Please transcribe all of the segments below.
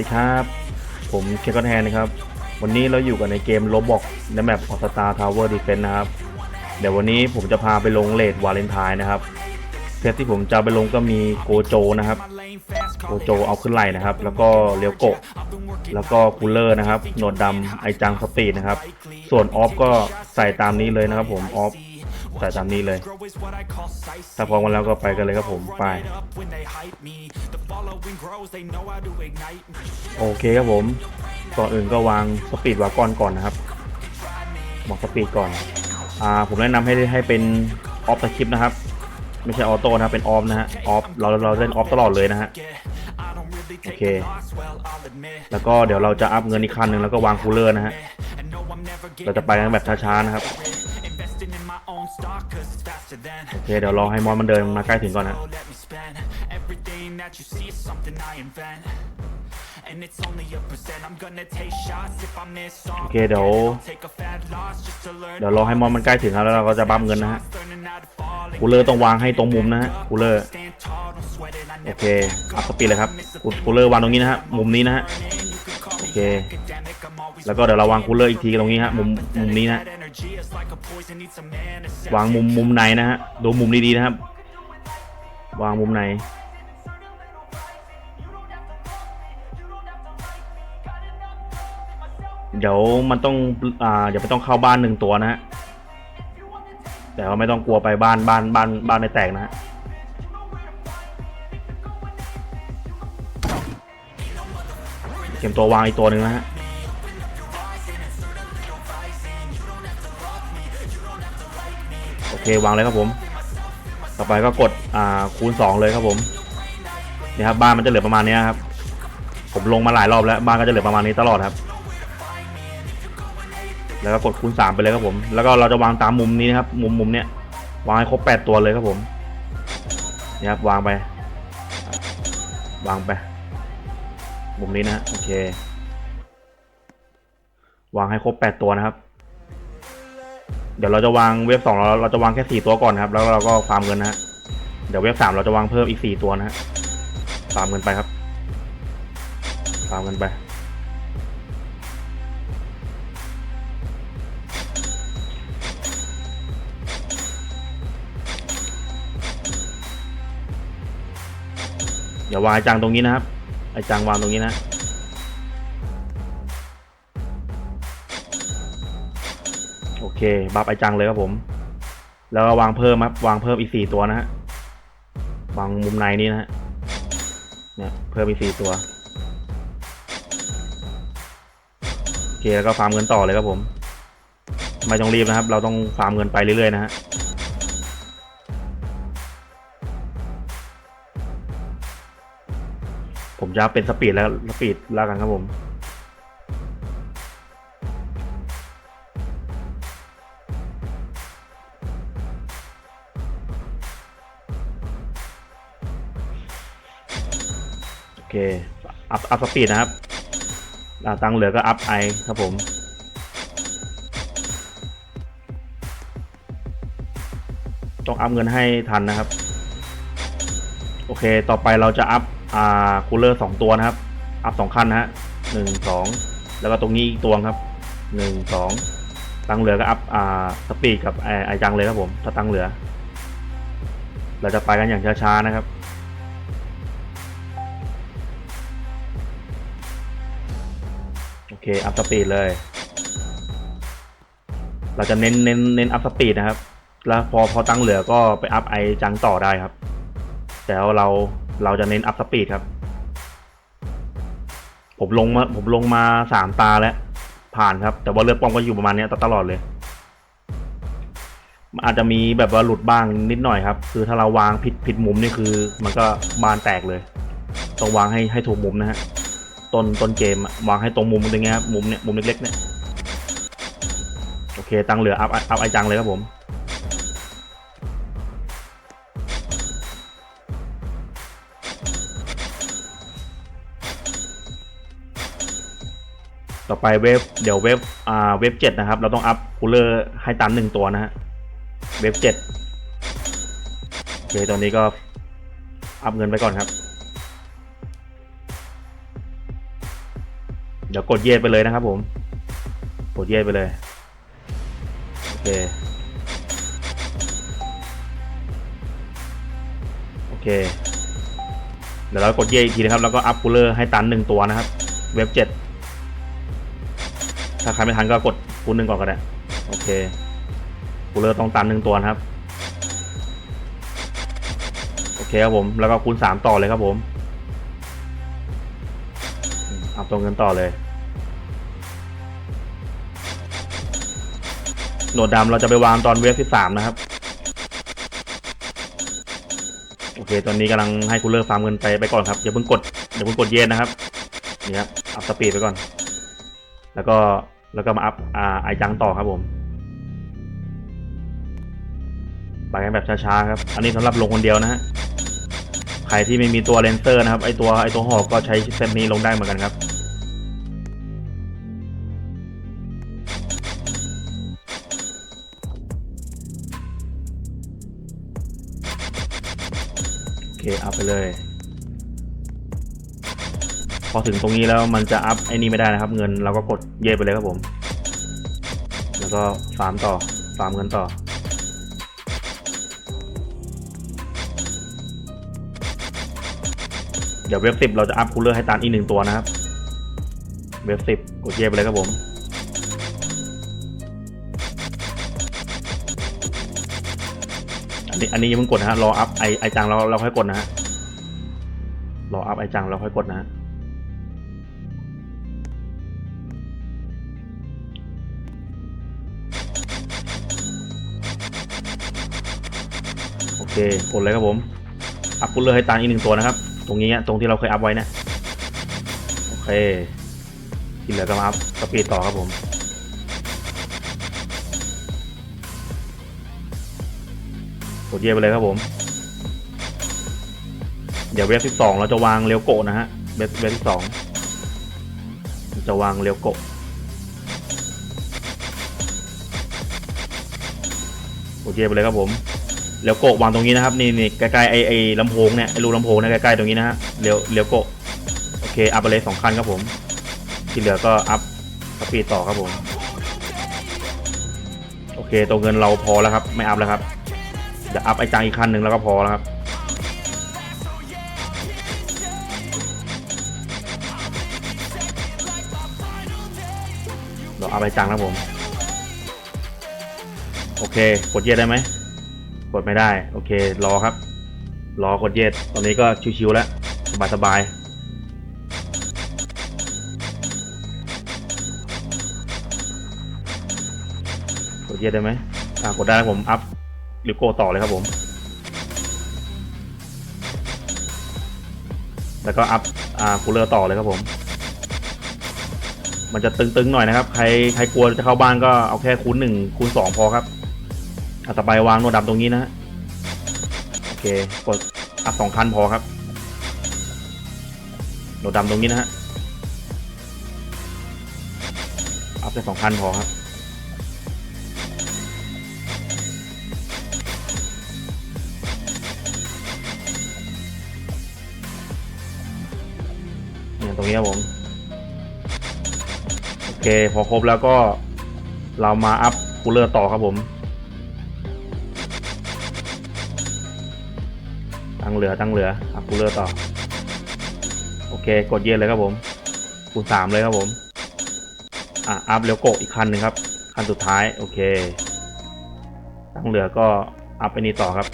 ดีครับ ผมเคคอนแทนนะครับ วันนี้เราอยู่กันในเกมโ o บอกในแมปออสตาทาวเวอร์ดีเฟนนะครับ เดี๋ยววันนี้ผมจะพาไปลงเลดวาเลนไทน์นะครับเซตที่ผมจะไปลงก็มีโกโจนะครับโกโจเอาขึ้นไหลนะครับ แล้วก็เลียวโกะแล้วก็คูลเลอร์นะครับโหนดดำไอจังสปีนะครับ ส่วนออฟก็ใส่ตามนี้เลยนะครับผมออฟ ใส่ตามนี้เลย ถ้าพร้อมกันแล้วก็ไปกันเลยครับผมไป โอเคครับผม ก่อนอื่นก็วางสปีดวากอนก่อนนะครับวางสปีดก่อนอ่าผมแนะนำให้ให้เป็นออฟสคริปนะครับ ไม่ใช่ออโต้นะครับเป็นออฟนะฮะออฟเราเราเล่นออฟตลอดเลยนะฮะโอเค แล้วก็เดี๋ยวเราจะอัพเงินอีกคันหนึ่งแล้วก็วางคูลเลอร์นะฮะ เราจะไปกันแบบช้าๆนะครับ โอเคเดี๋ยวรอให้มอนมันเดินมาใกล้ถึงก่อนนะ โอเคเดี๋ยวเดี๋ยวรอให้มอนมันใกล้ถึงแล้วเราก็จะบัฟเงินนะฮะคูลเลอร์ต้องวางให้ตรงมุมนะฮะคูลเลอร์โอเคอัพสปีดเลยครับคูลเลอร์วางตรงนี้นะฮะมุมนี้นะฮะโอเค แล้วก็เดี๋ยวเราวางคูลเลอร์อีกทีตรงนี้ฮะมุมมุมนี้นะวางมุมมุมในนะฮะดูมุมดีๆนะครับ วางมุมในเดี๋ยวมันต้องอ่าเดี๋ยวไม่ต้องเข้าบ้านหนึ่งตัวนะฮะแต่ว่าไม่ต้องกลัวไปบ้านบ้านบ้านบ้านไม่แตกนะฮะเก็บตัววางอีกตัวหนึ่งนะฮะ วางเลยครับผม ต่อไปก็กดอ่าคูณ 2 เลยครับผมนี่ครับบ้านมันจะเหลือประมาณนี้ครับ ผมลงมาหลายรอบแล้วบ้านก็จะเหลือประมาณนี้ตลอดครับ แล้วก็กดคูณ 3 ไปเลยครับผม แล้วก็เราจะวางตามมุมนี้นะครับ มุมมุมเนี้ยวางให้ครบ 8 ตัวเลยครับผมนี่ครับวางไป วางไป มุมนี้นะฮะโอเค วางให้ครบ 8 ตัวนะครับ เดี๋ยวเราจะวางเวฟสองเราเราจะวางแค่สี่ตัวก่อนนะครับ แล้วเราก็ฟาร์มเงินนะฮะเดี๋ยวเวฟสามเราจะวางเพิ่มอีกสี่ตัวนะฮะฟาร์มเงินไปครับฟาร์มเงินไปเดี๋ยววางไอจังตรงนี้นะครับไอจังวางตรงนี้นะ เค บัฟไอจังเลยครับผม แล้วก็วางเพิ่มครับ วางเพิ่มอีกสี่ตัวนะฮะ วางมุมในนี้นะฮะ เนี่ย เพิ่มอีกสี่ตัว โอเค แล้วก็ฟาร์มเงินต่อเลยครับผม ไม่ต้องรีบนะครับ เราต้องฟาร์มเงินไปเรื่อยๆนะฮะผมจะเป็นสปีดแล้วสปีดแล้วกันครับผม อัพสปีดนะครับอ่าตังเหลือก็อัพไอครับผมต้องอัพเงินให้ทันนะครับ โอเค ต่อไปเราจะอัพอ่าคูลเลอร์สองตัวนะครับ อัพสองคันนะฮะหนึ่งสองแล้วก็ตรงนี้อีกตัวครับหนึ่งสองตังเหลือก็อัพอ่าสปีดกับไอจังเลยครับผมถ้าตังเหลือ เราจะไปกันอย่างช้าๆนะครับ อเคอัพสปีดเลย เราจะเน้นเน้นเน้นอัพสปีดนะครับ แล้วพอพอตั้งเหลือก็ไปอัพไอจังต่อได้ครับ แต่ว่าเราเราจะเน้นอัพสปีดครับ ผมลงมาผมลงมาสามตาแล้ว ผ่านครับ แต่ว่าเลือดป้อมก็อยู่ประมาณนี้ตลอดเลยอาจจะมีแบบว่าหลุดบ้างนิดหน่อยครับ คือถ้าเราวางผิดผิดมุมนี่คือ มันก็บานแตกเลย ต้องวางให้ให้ถูกมุมนะฮะ ต้นต้นเกมวางให้ตรงมุมตรงเงี้ยครับมุมเนี้ยมุมเล็กๆเนี่ยโอเคตังเหลืออัพอัพไอจังเลยครับผมต่อไปเวฟเดี๋ยวเวฟอ่าเวฟเจ็ดนะครับ เราต้องอัพคูลเลอร์ให้ตันหนึ่งตัวนะฮะเวฟเจ็ดโอเคตอนนี้ก็อัพเงินไปก่อนครับ เดี๋ยวกดเยสไปเลยนะครับผม กดเยสไปเลยโอเคโอเค เดี๋ยวเรากดเยสอีกทีนะครับ แล้วก็อัพคูลเลอร์ให้ตันหนึ่งตัวนะครับ เว็บเจ็ดถ้าใครไม่ทันก็กดคูณหนึ่งก่อนก็ได้โอเคคูลเลอร์ต้องตันหนึ่งตัวนะครับ โอเคครับผม แล้วก็คูณสามต่อเลยครับผม อืมอัพตัวเงินต่อเลยโหนดดำเราจะไปวางตอนเวฟที่สามนะครับ โอเค ตอนนี้กำลังให้คูลเลอร์ฟาร์มเงินไปไปก่อนครับอย่าเพิ่งกดอย่าเพิ่งกดเย็นนะครับนี่ครับอัพสปีดไปก่อน แล้วก็แล้วก็มาอัพอ่าไอจังต่อครับผมไปกันแบบช้าๆครับ อันนี้สำหรับลงคนเดียวนะฮะ ใครที่ไม่มีตัวเลนเซอร์นะครับไอตัวไอตัวหอกก็ใช้เซตนี้ลงได้เหมือนกันครับโอเคอัพไปเลย พอถึงตรงนี้แล้วมันจะอัพไอ้นี่ไม่ได้นะครับ เงินเราก็กดเย่ไปเลยครับผม แล้วก็ฟาร์มต่อฟาร์มเงินต่อ เดี๋ยวเว็บสิบเราจะอัพคูลเลอร์ให้ตันอีกหนึ่งตัวนะครับ เว็บสิบกดเย่ไปเลยครับผม อันนี้อันนี้ยังเพิ่งกดนะฮะรออัพไอไอจังเราเราค่อยกดนะฮะรออัพไอจังเราค่อยกดนะฮะโอเคกดเลยครับผม อัพคูลเลอร์ให้ตันอีกหนึ่งตัวนะครับ ตรงนี้อะตรงที่เราเคยอัพไว้นะโอเคที่เหลือก็มาอัพสปีดต่อครับผมกดเย่ไปเลยครับผม เดี๋ยวเว็บที่สองเราจะวางเรียวโกะนะฮะเว็บเว็บที่สองจะวางเรียวโกะกดเย่ไปเลยครับผม เรียวโกะวางตรงนี้นะครับนี่นี่ใกล้ๆไอไอลำโพงเนี่ยไอรูลำโพงเนี่ยใกล้ๆตรงนี้นะฮะเรียวเรียวโกะโอเคอัพไปเลยสองคันครับผม ที่เหลือก็อัพสปีดต่อครับผมโอเคตัวเงินเราพอแล้วครับ ไม่อัพแล้วครับเดี๋ยวอัพไอจังอีกคันหนึ่งแล้วก็พอแล้วครับเราอัพไอจังนะผม โอเคกดเย็ดได้ไหม กดไม่ได้ โอเค รอครับ รอกดเย็ดตอนนี้ก็ชิวๆแล้ว สบายๆกดเย็ดได้ไหมอ่ากดได้ผมอัพลิโกต่อเลยครับผม แล้วก็อัพอ่าคูลเลอร์ต่อเลยครับผม มันจะตึงๆหน่อยนะครับ ใครใครกลัวจะเข้าบ้านก็เอาแค่คูณหนึ่งคูณสองพอครับ อาต่อไปวางโนดำตรงนี้นะฮะโอเคกดอัพสองคันพอครับโนดำตรงนี้นะฮะอัพแค่สองคันพอครับเนี่ยตรงนี้ครับผมโอเคพอครบแล้วก็เรามาอัพคูลเลอร์ต่อครับผม เหลือตั้งเหลืออัพคูลเลอร์ต่อ โอเค กดเย็นเลยครับผมคูณสามเลยครับผม อะอัพเร็วโกะอีกคันหนึ่งครับ คันสุดท้าย โอเค ตั้งเหลือก็อัพไปนี่ต่อครับ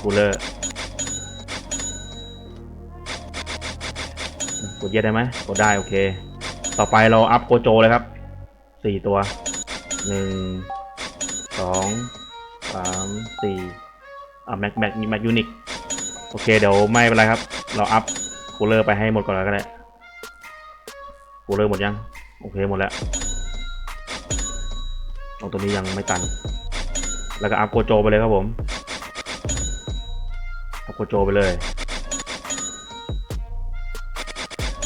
คูลเลอร์กดเย็นได้ไหมกดได้ โอเค ต่อไปเราอัพโกโจเลยครับสี่ตัวหนึ่งสองสามสี่อะแม็กแม็กแม็กยูนิค โอเคเดี๋ยวไม่เป็นไรครับ เราอัพคูลเลอร์ไปให้หมดก่อนแล้วก็ได้คูลเลอร์หมดยัง โอเคหมดแล้วตรงตัวนี้ยังไม่ตัน แล้วก็อัพโกโจไปเลยครับผมอัพโกโจไปเลย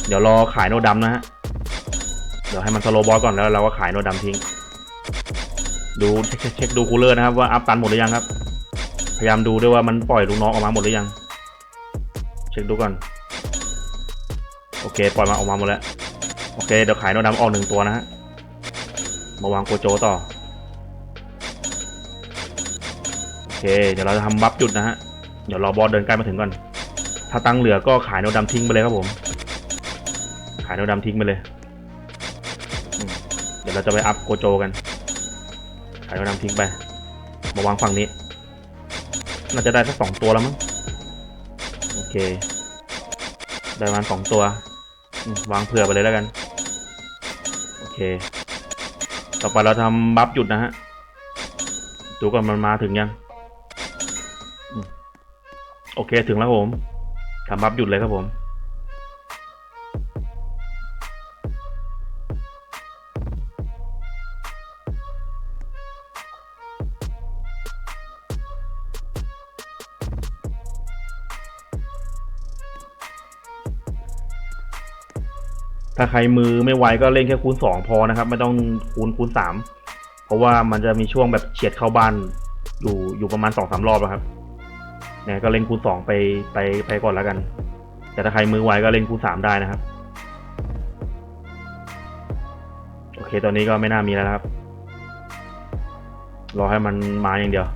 เดี๋ยวรอขายโนดำนะฮะ เดี๋ยวให้มันสโลบอลก่อนแล้วเราก็ขายโนดำทิ้ง ดูเช็คดูคูลเลอร์นะครับว่าอัพตันหมดหรือยังครับ พยายามดูด้วยว่ามันปล่อยลูกน้องออกมาหมดหรือยัง ช็คดูก่อน โอเค ปล่อยมาออกมาหมดแล้ว โอเค เดี๋ยวขายโนดำออกหนึ่งตัวนะฮะ มาวางโกโจต่อ โอเค เดี๋ยวเราจะทำบัฟหยุดนะฮะ เดี๋ยวรอบอสเดินใกล้มาถึงก่อน ถ้าตังเหลือก็ขายโนดำทิ้งไปเลยครับผม ขายโนดำทิ้งไปเลย เดี๋ยวเราจะไปอัพโกโจกัน ขายโนดำทิ้งไป มาวางฝั่งนี้ น่าจะได้สักสองตัวแล้วมั้ง เค ได้ประมาณสองตัว วางเผื่อไปเลยแล้วกัน โอเค ต่อไปเราทำบัฟหยุดนะฮะ ดูก่อนมันมาถึงยัง โอเคถึงแล้วผมทำบัฟหยุดเลยครับผม ถ้าใครมือไม่ไวก็เล่นแค่คูณสองพอนะครับ ไม่ต้องคูณคูณสามเพราะว่ามันจะมีช่วงแบบเฉียดเข้าบ้านอยู่อยู่ประมาณสองสามรอบแล้วครับเนี่ยก็เล่นคูณสองไปไปไปก่อนแล้วกัน แต่ถ้าใครมือไวก็เล่นคูณสามได้นะครับ โอเคตอนนี้ก็ไม่น่ามีแล้วครับ รอให้มันมาอย่างเดียว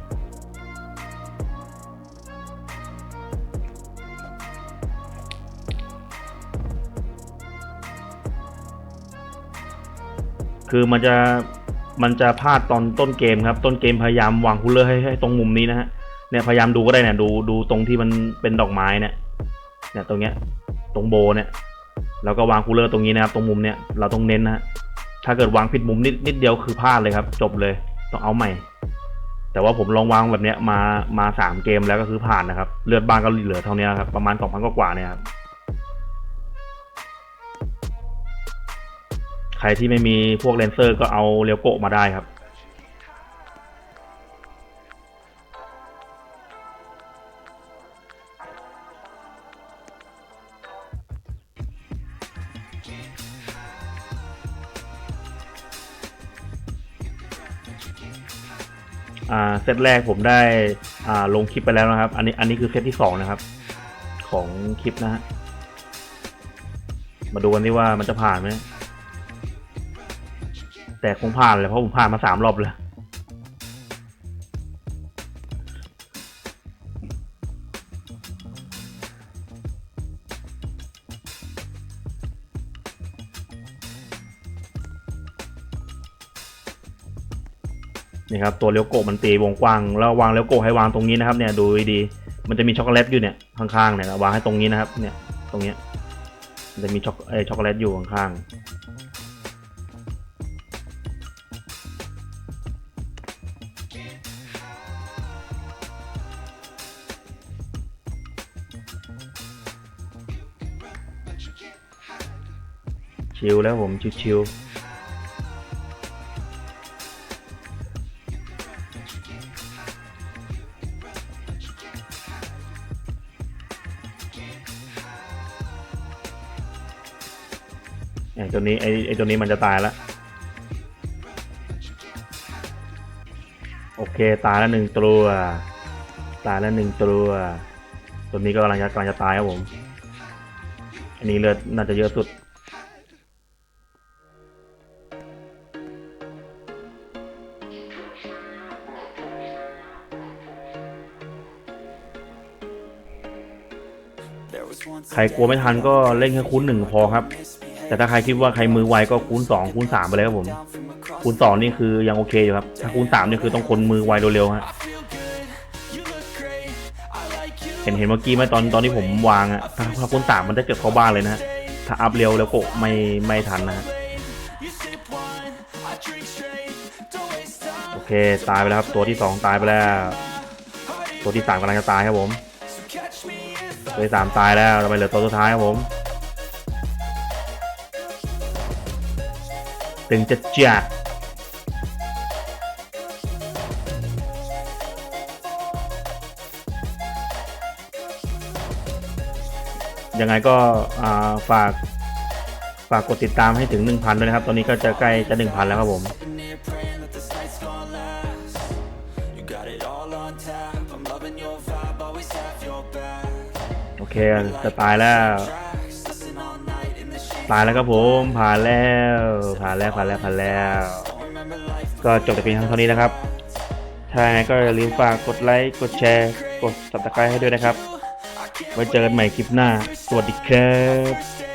คือมันจะมันจะพลาดตอนต้นเกมครับ ต้นเกมพยายามวางคูลเลอร์ให้ให้ตรงมุมนี้นะฮะเนี่ยพยายามดูก็ได้เนี่ยดูดูตรงที่มันเป็นดอกไม้เนี่ยเนี่ยตรงเนี้ยตรงโบเนี่ยแล้วก็วางคูลเลอร์ตรงนี้นะครับ ตรงมุมเนี่ยเราต้องเน้นนะถ้าเกิดวางผิดมุมนิดนิดเดียวคือพลาดเลยครับ จบเลยต้องเอาใหม่ แต่ว่าผมลองวางแบบเนี้ยมามาสามเกมแล้วก็คือผ่านนะครับ เลือดบ้านก็เหลือเท่านี้ครับประมาณสองพันกว่าเนี่ยครับ ใครที่ไม่มีพวกเลนเซอร์ก็เอาเรียวโกะมาได้ครับ อ่า เซตแรกผมได้ อ่า ลงคลิปไปแล้วนะครับ อันนี้ อันนี้คือเซตที่สองนะครับ ของคลิปนะฮะ มาดูกันดีว่ามันจะผ่านไหม แต่คงผ่านเลยเพราะผมผ่านมาสามรอบเลยนี่ครับตัวเลี้ยวโกะมันตีวงกว้างแล้ววางเลี้ยวโกะให้วางตรงนี้นะครับเนี่ยดูดีมันจะมีช็อกโกแลตอยู่เนี่ยข้างๆเนี่ยวางให้ตรงนี้นะครับ เนี่ยตรงเนี้ยมันจะมีช็อกเอช็อกโกแลตอยู่ข้างๆ ชิลแล้วผมชิวๆไอตัวนี้ไอไอตัวนี้มันจะตายแล้วโอเคตายแล้วหนึ่งตัวตายแล้วหนึ่งตัวตัวนี้ก็กำลังจะกำลังจะตายครับผม อันนี้เลือดน่าจะเยอะสุด รกลัวไม่ทันก็เล่นแค่คูณหนึ่งพอครับ แต่ถ้าใครคิดว่าใครมือไวก็คูณสองคูณสามไปเลยครับผม คูณสองนี่คือยังโอเคอยู่ครับ ถ้าคูณสามนี่คือต้องคนมือไวเร็วๆฮะเห็นเห็นเมื่อกี้ไหมตอนตอนที่ผมวางอะถ้าถ้าคูณสามมันจะเกิดเข้าบ้านเลยนะฮะถ้าอัพเร็วแล้วโกไม่ไม่ทันนะฮะโอเคตายไปแล้วครับ ตัวที่สองตายไปแล้ว ตัวที่สามกำลังจะตายครับผม ตัวที่สามตายแล้วเราไปเหลือตัวสุดท้ายครับผมตึงจะจัดยังไงก็ฝากฝากกดติดตามให้ถึง 1,000 ด้วยนะครับ ตอนนี้ก็จะใกล้จะ 1,000 แล้วครับผม เคจะตายแล้ว ตายแล้วครับผมผ่านแล้ว ผ่านแล้วผ่านแล้วผ่านแล้ว ก็จบแต่เพียงเท่านี้นะครับ ถ้าไงไรก็อย่าลืมฝากกดไลค์กดแชร์ กด subscribe ให้ด้วยนะครับ ไว้เจอกันใหม่คลิปหน้า สวัสดีครับ